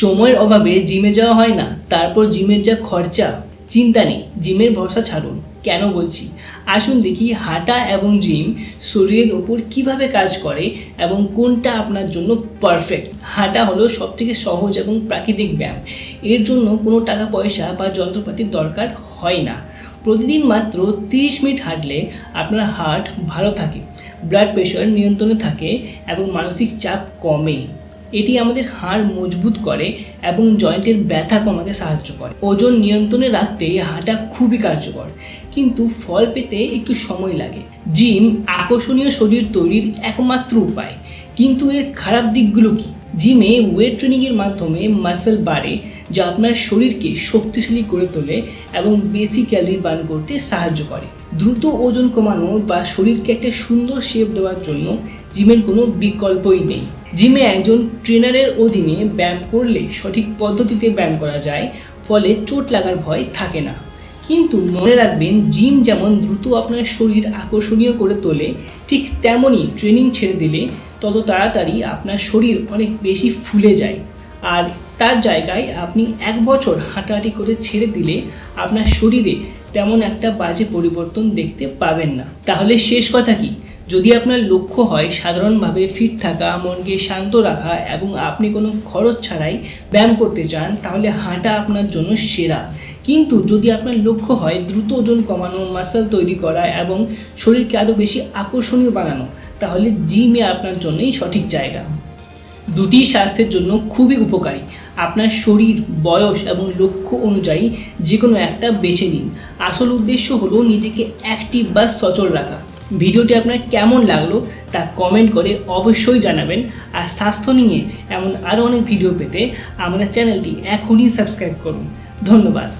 সময়ের অভাবে জিমে যাওয়া হয় না, তারপর জিমের যা খরচা, চিন্তা নেই, জিমের ভরসা ছাড়ুন। কেন বলছি? আসুন দেখি হাঁটা এবং জিম শরীরের ওপর কীভাবে কাজ করে এবং কোনটা আপনার জন্য পারফেক্ট হাঁটা হলো সবথেকে সহজ এবং প্রাকৃতিক ব্যায়াম। এর জন্য কোনো টাকা, পয়সা বা যন্ত্রপাতির দরকার হয় না। প্রতিদিন মাত্র 30 মিনিট হাঁটলে আপনার হার্ট ভালো থাকে, ব্লাড প্রেশার নিয়ন্ত্রণে থাকে এবং মানসিক চাপ কমে এটি আমাদের হাড় মজবুত করে এবং জয়েন্টের ব্যথা কমাতে সাহায্য করে। ওজন নিয়ন্ত্রণে রাখতে হাঁটা খুবই কার্যকর, কিন্তু ফল পেতে একটু সময় লাগে। জিম আকর্ষণীয় শরীর তৈরির একমাত্র উপায়। কিন্তু এর খারাপ দিকগুলো কি? জিমে ওয়েট ট্রেনিংয়ের মাধ্যমে মাসেল বাড়ে, যা আপনার শরীরকে শক্তিশালী করে তোলে এবং বেশি ক্যালোরি বার্ন করতে সাহায্য করে। দ্রুত ওজন কমানো বা শরীরকে একটা সুন্দর শেপ দেওয়ার জন্য জিমের কোনো বিকল্পই নেই। জিমে একজন ট্রেনারের অধীনে ব্যায়াম করলে সঠিক পদ্ধতিতে ব্যায়াম করা যায়, ফলে চোট লাগার ভয় থাকে না। কিন্তু মনে রাখবেন, জিম যেমন দ্রুত আপনার শরীর আকর্ষণীয় করে তোলে, ঠিক তেমনই ট্রেনিং ছেড়ে দিলে তত তাড়াতাড়ি আপনার শরীর অনেক বেশি ফুলে যায়। আর তার জায়গায় আপনি এক বছর হাঁটাহাঁটি করে ছেড়ে দিলে আপনার শরীরে তেমন একটা বাজে পরিবর্তন দেখতে পাবেন না। তাহলে শেষ কথা কি? যদি আপনার লক্ষ্য হয় সাধারণভাবে ফিট থাকা, মনকে শান্ত রাখা এবং আপনি কোনো খরচ ছাড়াই ব্যায়াম করতে চান, তাহলে হাঁটা আপনার জন্য সেরা। কিন্তু যদি আপনার লক্ষ্য হয় দ্রুত ওজন কমানো মাসেল তৈরি করা এবং শরীরকে আরও বেশি আকর্ষণীয় বানানো, তাহলে জিমে আপনার জন্যই সঠিক জায়গা। দুটি স্বাস্থ্যের জন্য খুবই উপকারী। আপনার শরীর, বয়স এবং লক্ষ্য অনুযায়ী যে কোনো একটা বেছে নিন। আসল উদ্দেশ্য হলো নিজেকে অ্যাক্টিভ বা সচল রাখা। ভিডিওটি আপনার কেমন লাগল তা কমেন্ট করে অবশ্যই জানাবেন। আর স্বাস্থ্য নিয়ে এমন আরও অনেক ভিডিও পেতে আমাদের চ্যানেলটি এখনই সাবস্ক্রাইব করুন। ধন্যবাদ।